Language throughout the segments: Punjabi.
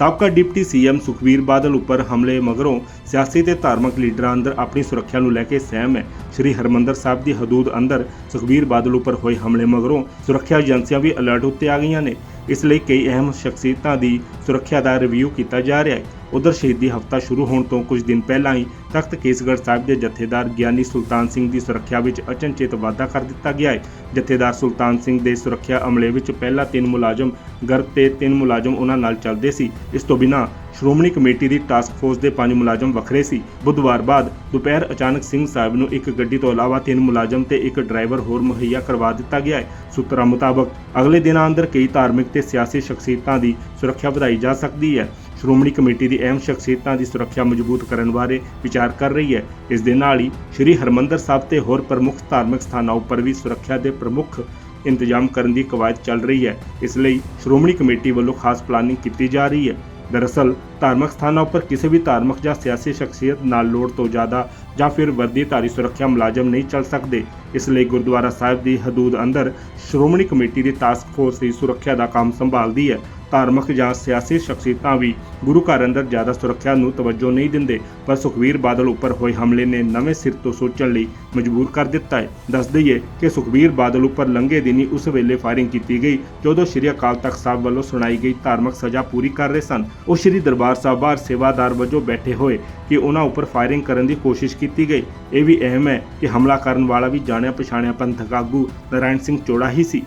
ਸਾਬਕਾ ਡਿਪਟੀ ਸੀਐਮ ਸੁਖਬੀਰ ਬਾਦਲ ਉੱਪਰ ਹਮਲੇ ਮਗਰੋਂ ਸਿਆਸੀ ਤੇ ਧਾਰਮਿਕ ਲੀਡਰਾਂ ਅੰਦਰ ਆਪਣੀ ਸੁਰੱਖਿਆ ਨੂੰ ਲੈ ਕੇ ਸਹਿਮ ਹੈ। ਸ੍ਰੀ ਹਰਮੰਦਰ ਸਾਹਿਬ ਦੀ ਹਦੂਦ ਅੰਦਰ ਸੁਖਬੀਰ ਬਾਦਲ ਉੱਪਰ ਹੋਏ ਹਮਲੇ ਮਗਰੋਂ ਸੁਰੱਖਿਆ ਏਜੰਸੀਆਂ ਵੀ ਅਲਰਟ ਉੱਤੇ ਆ ਗਈਆਂ ਨੇ। ਇਸ ਲਈ ਕਈ ਅਹਿਮ ਸ਼ਖਸੀਅਤਾਂ ਦੀ ਸੁਰੱਖਿਆ ਦਾ ਰਿਵਿਊ ਕੀਤਾ ਜਾ ਰਿਹਾ ਹੈ। ਉਧਰ ਸ਼ਹੀਦੀ ਹਫਤਾ ਸ਼ੁਰੂ ਹੋਣ ਤੋਂ ਕੁਝ ਦਿਨ ਪਹਿਲਾਂ ਹੀ ਤਖਤ ਕੇਸਗੜ੍ਹ ਸਾਹਿਬ ਦੇ ਜਥੇਦਾਰ ਗਿਆਨੀ ਸੁਲਤਾਨ ਸਿੰਘ ਦੀ ਸੁਰੱਖਿਆ ਵਿੱਚ ਅਚਨਚੇਤ ਵਾਧਾ ਕਰ ਦਿੱਤਾ ਗਿਆ ਹੈ। ਜਥੇਦਾਰ ਸੁਲਤਾਨ ਸਿੰਘ ਦੇ ਸੁਰੱਖਿਆ ਅਮਲੇ ਵਿੱਚ ਪਹਿਲਾਂ ਤਿੰਨ ਮੁਲਾਜ਼ਮ, ਗਰਭ ਤੇ ਤਿੰਨ ਮੁਲਾਜ਼ਮ ਉਹਨਾਂ ਨਾਲ ਚੱਲਦੇ ਸੀ। ਇਸ ਤੋਂ ਬਿਨਾਂ ਸ਼੍ਰੋਮਣੀ ਕਮੇਟੀ ਦੀ ਟਾਸਕ ਫੋਰਸ ਦੇ ਪੰਜ ਮੁਲਾਜ਼ਮ ਵੱਖਰੇ ਸੀ। ਬੁੱਧਵਾਰ ਬਾਅਦ ਦੁਪਹਿਰ ਅਚਾਨਕ ਸਿੰਘ ਸਾਹਿਬ ਨੂੰ ਇੱਕ ਗੱਡੀ ਤੋਂ ਇਲਾਵਾ ਤਿੰਨ ਮੁਲਾਜ਼ਮ ਤੇ ਇੱਕ ਡਰਾਈਵਰ ਹੋਰ ਮੁਹੱਈਆ ਕਰਵਾ ਦਿੱਤਾ ਗਿਆ ਹੈ। ਸੂਤਰਾਂ ਮੁਤਾਬਕ, ਅਗਲੇ ਦਿਨਾਂ ਅੰਦਰ ਕਈ ਧਾਰਮਿਕ ਤੇ ਸਿਆਸੀ ਸ਼ਖਸੀਅਤਾਂ ਦੀ ਸੁਰੱਖਿਆ ਵਧਾਈ ਜਾ ਸਕਦੀ ਹੈ। ਸ਼੍ਰੋਮਣੀ ਕਮੇਟੀ ਦੀ ਅਹਿਮ ਸ਼ਖਸੀਅਤਾਂ ਦੀ ਸੁਰੱਖਿਆ ਮਜ਼ਬੂਤ ਕਰਨ ਬਾਰੇ ਵਿਚਾਰ ਕਰ ਰਹੀ ਹੈ। ਇਸ ਦੇ ਨਾਲ ਹੀ ਸ੍ਰੀ ਹਰਮੰਦਰ ਸਾਹਿਬ ਤੇ ਹੋਰ ਪ੍ਰਮੁੱਖ ਧਾਰਮਿਕ ਸਥਾਨਾਂ ਉੱਪਰ ਵੀ ਸੁਰੱਖਿਆ ਦੇ ਪ੍ਰਮੁੱਖ ਇੰਤਜ਼ਾਮ ਕਰਨ ਦੀ ਕਵਾਇਦ ਚੱਲ ਰਹੀ ਹੈ। ਇਸ ਲਈ ਸ਼੍ਰੋਮਣੀ ਕਮੇਟੀ ਵੱਲੋਂ ਖਾਸ ਪਲਾਨਿੰਗ ਕੀਤੀ ਜਾ ਰਹੀ ਹੈ। ਦਰਅਸਲ, ਧਾਰਮਿਕ ਸਥਾਨਾਂ ਉੱਪਰ ਕਿਸੇ ਵੀ ਧਾਰਮਿਕ ਜਾਂ ਸਿਆਸੀ ਸ਼ਖਸੀਅਤ ਨਾਲ ਲੋੜ ਤੋਂ ਜ਼ਿਆਦਾ ਜਾਂ ਫਿਰ ਵਰਦੀਧਾਰੀ ਸੁਰੱਖਿਆ ਮੁਲਾਜ਼ਮ ਨਹੀਂ ਚੱਲ ਸਕਦੇ। ਇਸ ਲਈ ਗੁਰਦੁਆਰਾ ਸਾਹਿਬ ਦੀ ਹਦੂਦ ਅੰਦਰ ਸ਼੍ਰੋਮਣੀ ਕਮੇਟੀ ਦੀ ਟਾਸਕ ਫੋਰਸ ਦੀ ਸੁਰੱਖਿਆ ਦਾ ਕੰਮ ਸੰਭਾਲਦੀ ਹੈ। ਧਾਰਮਿਕ ਜਾਂ ਸਿਆਸੀ ਸ਼ਖਸੀਅਤਾਂ ਵੀ ਗੁਰੂ ਘਰ ਅੰਦਰ ਜ਼ਿਆਦਾ ਸੁਰੱਖਿਆ ਨੂੰ ਤਵੱਜੋ ਨਹੀਂ ਦਿੰਦੇ, ਪਰ ਸੁਖਬੀਰ ਬਾਦਲ ਉੱਪਰ ਹੋਏ ਹਮਲੇ ਨੇ ਨਵੇਂ ਸਿਰ ਤੋਂ ਸੋਚਣ ਲਈ ਮਜਬੂਰ ਕਰ ਦਿੱਤਾ ਹੈ। ਦੱਸ ਦਈਏ ਕਿ ਸੁਖਬੀਰ ਬਾਦਲ ਉੱਪਰ ਲੰਘੇ ਦਿਨੀ ਉਸ ਵੇਲੇ ਫਾਇਰਿੰਗ ਕੀਤੀ ਗਈ, ਜਦੋਂ ਸ਼੍ਰੀ ਅਕਾਲ ਤਖਤ ਸਾਹਿਬ ਵੱਲੋਂ ਸੁਣਾਈ ਗਈ ਧਾਰਮਿਕ ਸਜ਼ਾ ਪੂਰੀ ਕਰ ਰਹੇ ਸਨ। ਉਹ ਸ਼੍ਰੀ ਦਰਬਾਰ ਸਾਹਿਬ ਬਾਹਰ ਸੇਵਾਦਾਰ ਵਜੋਂ ਬੈਠੇ ਹੋਏ ਕਿ ਉਹਨਾਂ ਉੱਪਰ ਫਾਇਰਿੰਗ ਕਰਨ ਦੀ ਕੋਸ਼ਿਸ਼ ਕੀਤੀ ਗਈ। ਇਹ ਵੀ ਅਹਿਮ ਹੈ ਕਿ ਹਮਲਾ ਕਰਨ ਵਾਲਾ ਵੀ ਜਾਣਿਆ ਪਛਾਣਿਆ ਪੰਥਕ ਆਗੂ ਨਾਰਾਇਣ ਸਿੰਘ ਚੋੜਾ ਹੀ ਸੀ।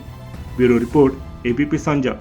Bureau report ABP Sanjha.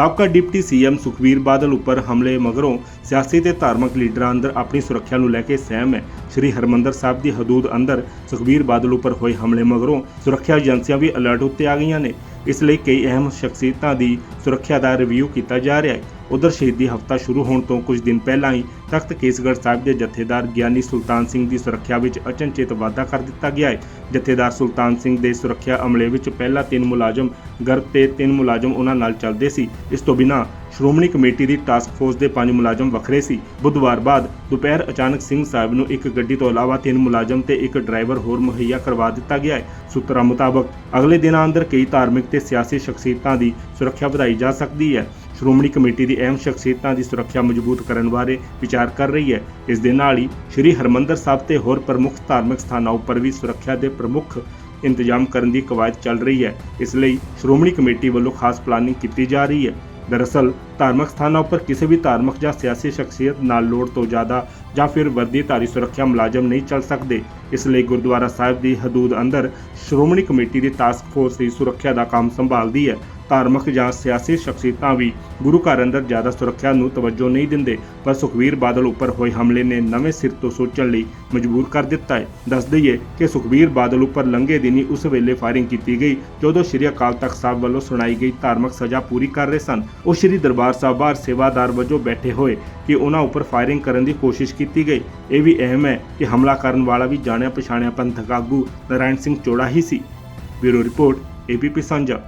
ਸਾਬਕਾ ਡਿਪਟੀ ਸੀਐਮ ਸੁਖਬੀਰ ਬਾਦਲ ਉੱਪਰ ਹਮਲੇ ਮਗਰੋਂ ਸਿਆਸੀ ਤੇ ਧਾਰਮਿਕ ਲੀਡਰਾਂ ਅੰਦਰ ਆਪਣੀ ਸੁਰੱਖਿਆ ਨੂੰ ਲੈ ਕੇ ਸਹਿਮ ਹੈ। ਸ੍ਰੀ ਹਰਮੰਦਰ ਸਾਹਿਬ ਦੀ ਹਦੂਦ ਅੰਦਰ ਸੁਖਬੀਰ ਬਾਦਲ ਉੱਪਰ ਹੋਏ ਹਮਲੇ ਮਗਰੋਂ ਸੁਰੱਖਿਆ ਏਜੰਸੀਆਂ ਵੀ ਅਲਰਟ ਉੱਤੇ ਆ ਗਈਆਂ ਨੇ। ਇਸ ਲਈ ਕਈ ਅਹਿਮ ਸ਼ਖਸੀਅਤਾਂ ਦੀ ਸੁਰੱਖਿਆ ਦਾ ਰਿਵਿਊ ਕੀਤਾ ਜਾ ਰਿਹਾ ਹੈ। ਉਧਰ ਸ਼ਹੀਦੀ ਹਫਤਾ ਸ਼ੁਰੂ ਹੋਣ ਤੋਂ ਕੁਝ ਦਿਨ ਪਹਿਲਾਂ ਹੀ ਤਖਤ ਕੇਸਗੜ੍ਹ ਸਾਹਿਬ ਦੇ ਜਥੇਦਾਰ ਗਿਆਨੀ ਸੁਲਤਾਨ ਸਿੰਘ ਦੀ ਸੁਰੱਖਿਆ ਵਿੱਚ ਅਚਨਚੇਤ ਵਾਧਾ ਕਰ ਦਿੱਤਾ ਗਿਆ ਹੈ। ਜਥੇਦਾਰ ਸੁਲਤਾਨ ਸਿੰਘ ਦੇ ਸੁਰੱਖਿਆ ਅਮਲੇ ਵਿੱਚ ਪਹਿਲਾਂ ਤਿੰਨ ਮੁਲਾਜ਼ਮ ਗਰਭ ਤੇ ਤਿੰਨ ਮੁਲਾਜ਼ਮ ਉਹਨਾਂ ਨਾਲ ਚੱਲਦੇ ਸੀ। ਇਸ ਤੋਂ ਬਿਨਾਂ ਸ਼੍ਰੋਮਣੀ ਕਮੇਟੀ ਦੀ ਟਾਸਕ ਫੋਰਸ ਦੇ ਪੰਜ ਮੁਲਾਜ਼ਮ ਵੱਖਰੇ ਸੀ। ਬੁੱਧਵਾਰ ਬਾਅਦ ਦੁਪਹਿਰ ਅਚਾਨਕ ਸਿੰਘ ਸਾਹਿਬ ਨੂੰ ਇੱਕ ਗੱਡੀ ਤੋਂ ਇਲਾਵਾ ਤਿੰਨ ਮੁਲਾਜ਼ਮ ਤੇ ਇੱਕ ਡਰਾਈਵਰ ਹੋਰ ਮੁਹੱਈਆ ਕਰਵਾ ਦਿੱਤਾ ਗਿਆ ਹੈ। ਸੂਤਰਾਂ ਮੁਤਾਬਕ ਅਗਲੇ ਦਿਨਾਂ ਅੰਦਰ ਕਈ ਧਾਰਮਿਕ ਤੇ ਸਿਆਸੀ ਸ਼ਖਸੀਅਤਾਂ ਦੀ ਸੁਰੱਖਿਆ ਵਧਾਈ ਜਾ ਸਕਦੀ ਹੈ। ਸ਼੍ਰੋਮਣੀ ਕਮੇਟੀ ਦੀ ਅਹਿਮ ਸ਼ਖਸੀਅਤਾਂ ਦੀ ਸੁਰੱਖਿਆ ਮਜ਼ਬੂਤ ਕਰਨ ਬਾਰੇ ਵਿਚਾਰ ਕਰ ਰਹੀ ਹੈ। ਇਸ ਦੇ ਨਾਲ ਹੀ ਸ੍ਰੀ ਹਰਮੰਦਰ ਸਾਹਿਬ ਤੇ ਹੋਰ ਪ੍ਰਮੁੱਖ ਧਾਰਮਿਕ ਸਥਾਨਾਂ ਉੱਪਰ ਵੀ ਸੁਰੱਖਿਆ ਦੇ ਪ੍ਰਮੁੱਖ ਇੰਤਜ਼ਾਮ ਕਰਨ ਦੀ ਕਵਾਇਦ ਚੱਲ ਰਹੀ ਹੈ। ਇਸ ਲਈ ਸ਼੍ਰੋਮਣੀ ਕਮੇਟੀ ਵੱਲੋਂ ਖਾਸ ਪਲਾਨਿੰਗ ਕੀਤੀ ਜਾ ਰਹੀ ਹੈ। ਦਰਅਸਲ, ਧਾਰਮਿਕ ਸਥਾਨਾਂ ਉੱਪਰ ਕਿਸੇ ਵੀ ਧਾਰਮਿਕ ਜਾਂ ਸਿਆਸੀ ਸ਼ਖਸੀਅਤ ਨਾਲ ਲੋੜ ਤੋਂ ਜ਼ਿਆਦਾ ਜਾਂ ਫਿਰ ਵਰਦੀਧਾਰੀ ਸੁਰੱਖਿਆ ਮੁਲਾਜ਼ਮ ਨਹੀਂ ਚੱਲ ਸਕਦੇ। ਇਸ ਲਈ ਗੁਰਦੁਆਰਾ ਸਾਹਿਬ ਦੀ ਹਦੂਦ ਅੰਦਰ ਸ਼੍ਰੋਮਣੀ ਕਮੇਟੀ ਦੀ ਟਾਸਕ ਫੋਰਸ ਦੀ ਸੁਰੱਖਿਆ ਦਾ ਕੰਮ ਸੰਭਾਲਦੀ ਹੈ। ਧਾਰਮਿਕ ਜਾਂ ਸਿਆਸੀ ਸ਼ਖਸੀਅਤਾਂ ਵੀ ਗੁਰੂ ਘਰ ਅੰਦਰ ਜ਼ਿਆਦਾ ਸੁਰੱਖਿਆ ਨੂੰ ਤਵੱਜੋ ਨਹੀਂ ਦਿੰਦੇ, ਪਰ ਸੁਖਬੀਰ ਬਾਦਲ ਉੱਪਰ ਹੋਏ ਹਮਲੇ ਨੇ ਨਵੇਂ ਸਿਰ ਤੋਂ ਸੋਚਣ ਲਈ ਮਜਬੂਰ ਕਰ ਦਿੱਤਾ ਹੈ। ਦੱਸ ਦਈਏ ਕਿ ਸੁਖਬੀਰ ਬਾਦਲ ਉੱਪਰ ਲੰਘੇ ਦਿਨੀ ਉਸ ਵੇਲੇ ਫਾਇਰਿੰਗ ਕੀਤੀ ਗਈ, ਜਦੋਂ ਸ਼੍ਰੀ ਅਕਾਲ ਤਖਤ ਸਾਹਿਬ ਵੱਲੋਂ ਸੁਣਾਈ ਗਈ ਧਾਰਮਿਕ ਸਜ਼ਾ ਪੂਰੀ ਕਰ ਰਹੇ ਸਨ। ਉਹ ਸ਼੍ਰੀ ਦਰਬਾਰ ਸਾਹਿਬ ਬਾਹਰ ਸੇਵਾਦਾਰ ਵਜੋਂ ਬੈਠੇ ਹੋਏ ਕਿ ਉਹਨਾਂ ਉੱਪਰ ਫਾਇਰਿੰਗ ਕਰਨ ਦੀ ਕੋਸ਼ਿਸ਼ ਕੀਤੀ ਗਈ। ਇਹ ਵੀ ਅਹਿਮ ਹੈ ਕਿ ਹਮਲਾ ਕਰਨ ਵਾਲਾ ਵੀ ਜਾਣਿਆ ਪਛਾਣਿਆ ਪੰਥਕ ਆਗੂ ਨਾਰਾਇਣ ਸਿੰਘ ਚੋੜਾ ਹੀ ਸੀ। Bureau report ABP Sanjha.